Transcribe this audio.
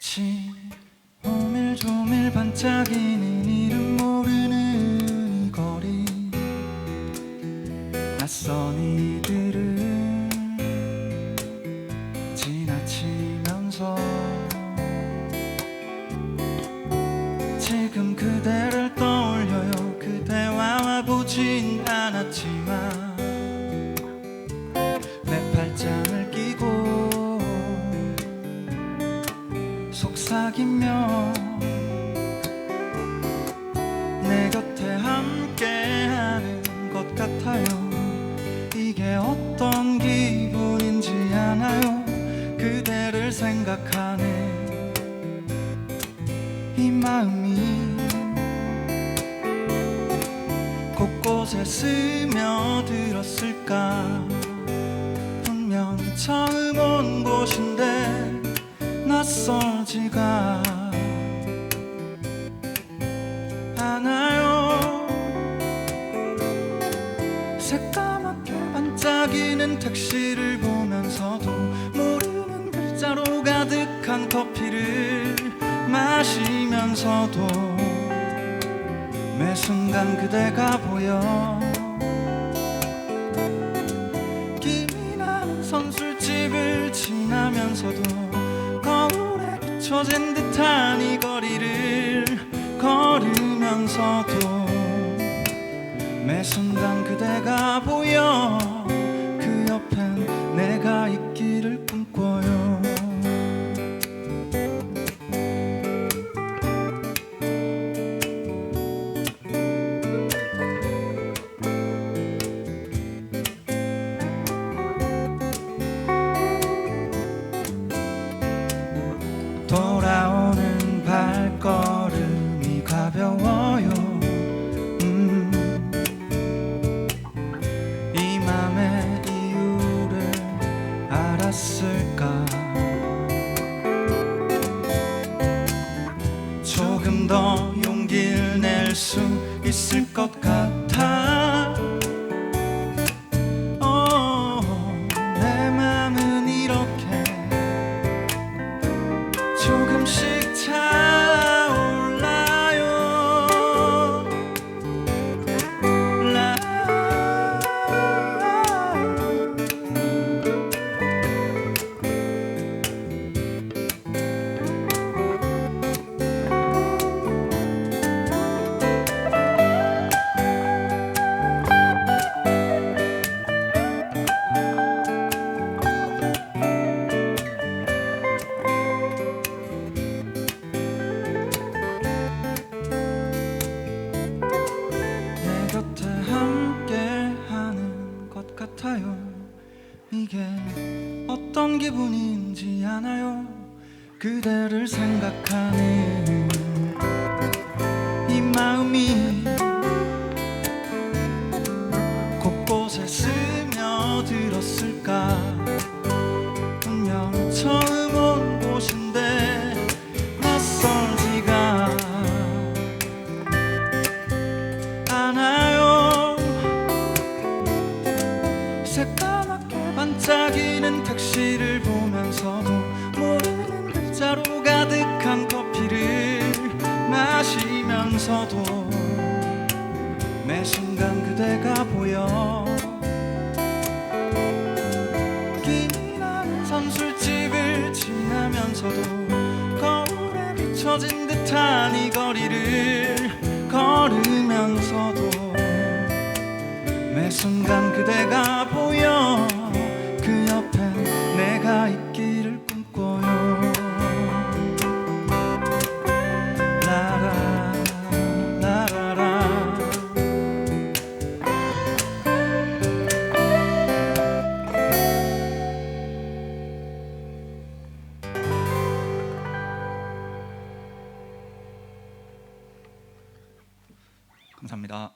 빛이 오밀조밀 반짝이는 이름 모르는 이 거리. 낯선 이들을 지나치면서 지금 그대를 떠올려요. 그대와 와보진 않았지만 속삭이며 내 곁에 함께하는 것 같아요. 이게 어떤 기분인지 아나요? 그대를 생각하네. 이 마음이 곳곳에 스며들었을까? 분명 처음 온 곳인데 낯설지가 않아요. 새까맣게 반짝이는 택시를 보면서도 모르는 글자로 가득한 커피를 마시면서도 매 순간 그대가 보여. 김이 나는 선술집을 지나면서도 비춰진 듯한 이 거리를 걸으면서도 매 순간 그대가 보여 그 옆엔 내가 있기를 꿈꿔 돌아오는 발걸음이 가벼워요. 음, 이 맘의 이유를 알았을까? 조금 더 용기를 낼 수 있을 것 이게 어떤 기분인지 아나요? 그대를 생각하는 글자로 가득한 커피를 마시면서도 매 순간 그대가 보여. 김이 나는 선술집을 지나면서도 거울에 비춰진 듯한 이 거리를 걸으면서도 매 순간 그대가 보여 감사합니다.